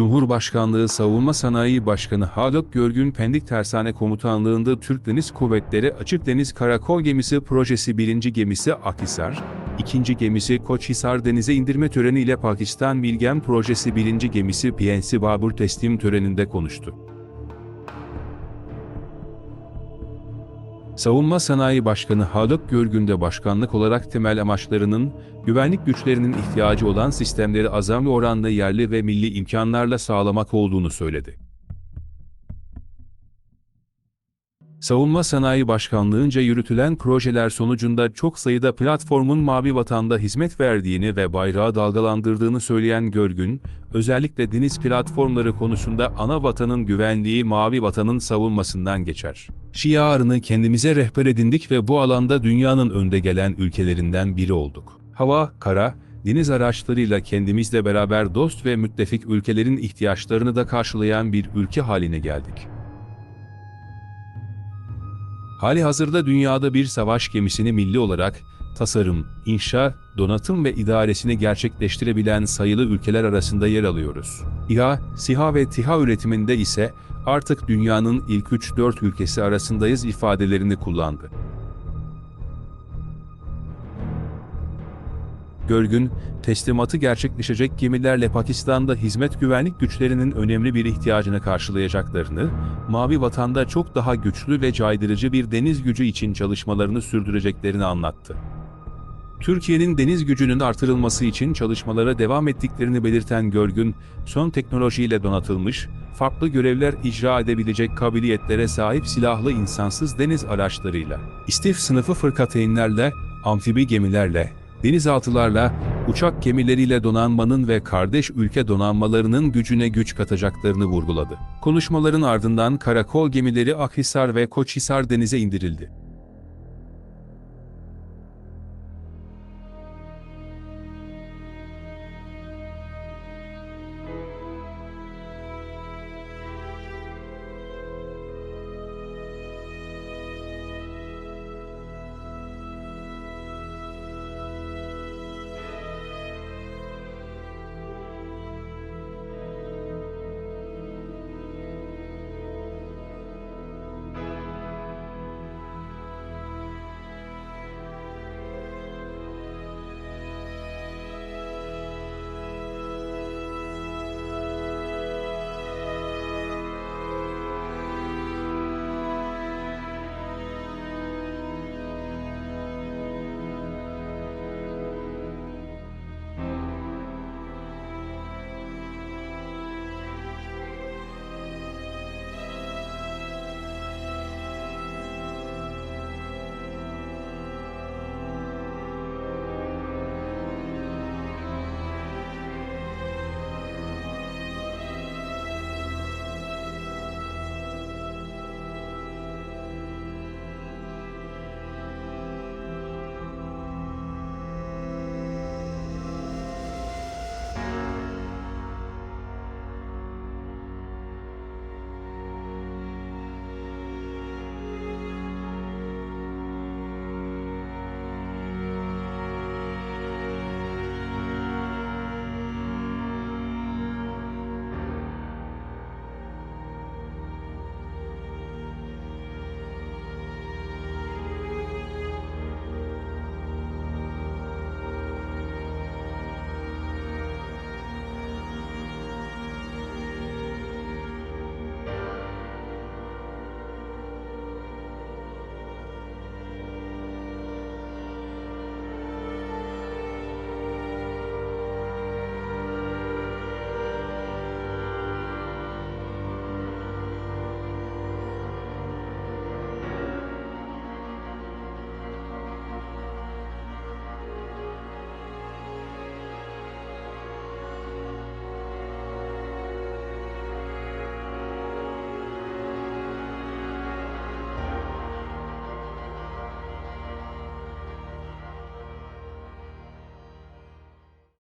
Cumhurbaşkanlığı Savunma Sanayi Başkanı Haluk Görgün Pendik Tersane Komutanlığı'nda Türk Deniz Kuvvetleri Açık Deniz Karakol Gemisi Projesi 1. Gemisi Akhisar, 2. Gemisi Koçhisar Denize indirme töreniyle Pakistan Milgem Projesi 1. Gemisi PNC Babur teslim töreninde konuştu. Savunma Sanayi Başkanı Haluk Görgün de başkanlık olarak temel amaçlarının, güvenlik güçlerinin ihtiyacı olan sistemleri azami oranda yerli ve milli imkanlarla sağlamak olduğunu söyledi. Savunma Sanayi Başkanlığı'nca yürütülen projeler sonucunda çok sayıda platformun Mavi Vatan'da hizmet verdiğini ve bayrağı dalgalandırdığını söyleyen Görgün, özellikle deniz platformları konusunda ana vatanın güvenliği Mavi Vatan'ın savunmasından geçer. Şiarını kendimize rehber edindik ve bu alanda dünyanın önde gelen ülkelerinden biri olduk. Hava, kara, deniz araçlarıyla kendimizle beraber dost ve müttefik ülkelerin ihtiyaçlarını da karşılayan bir ülke haline geldik. Hali hazırda dünyada bir savaş gemisini milli olarak tasarım, inşa, donatım ve idaresini gerçekleştirebilen sayılı ülkeler arasında yer alıyoruz. İHA, SİHA ve TİHA üretiminde ise artık dünyanın ilk 3-4 ülkesi arasındayız ifadelerini kullandı. Görgün, teslimatı gerçekleşecek gemilerle Pakistan'da hizmet güvenlik güçlerinin önemli bir ihtiyacını karşılayacaklarını, Mavi Vatan'da çok daha güçlü ve caydırıcı bir deniz gücü için çalışmalarını sürdüreceklerini anlattı. Türkiye'nin deniz gücünün artırılması için çalışmalara devam ettiklerini belirten Görgün, son teknolojiyle donatılmış, farklı görevler icra edebilecek kabiliyetlere sahip silahlı insansız deniz araçlarıyla, istif sınıfı fırkateynlerle, amfibi gemilerle, denizaltılarla, uçak gemileriyle donanmanın ve kardeş ülke donanmalarının gücüne güç katacaklarını vurguladı. Konuşmaların ardından karakol gemileri Akhisar ve Koçhisar denize indirildi.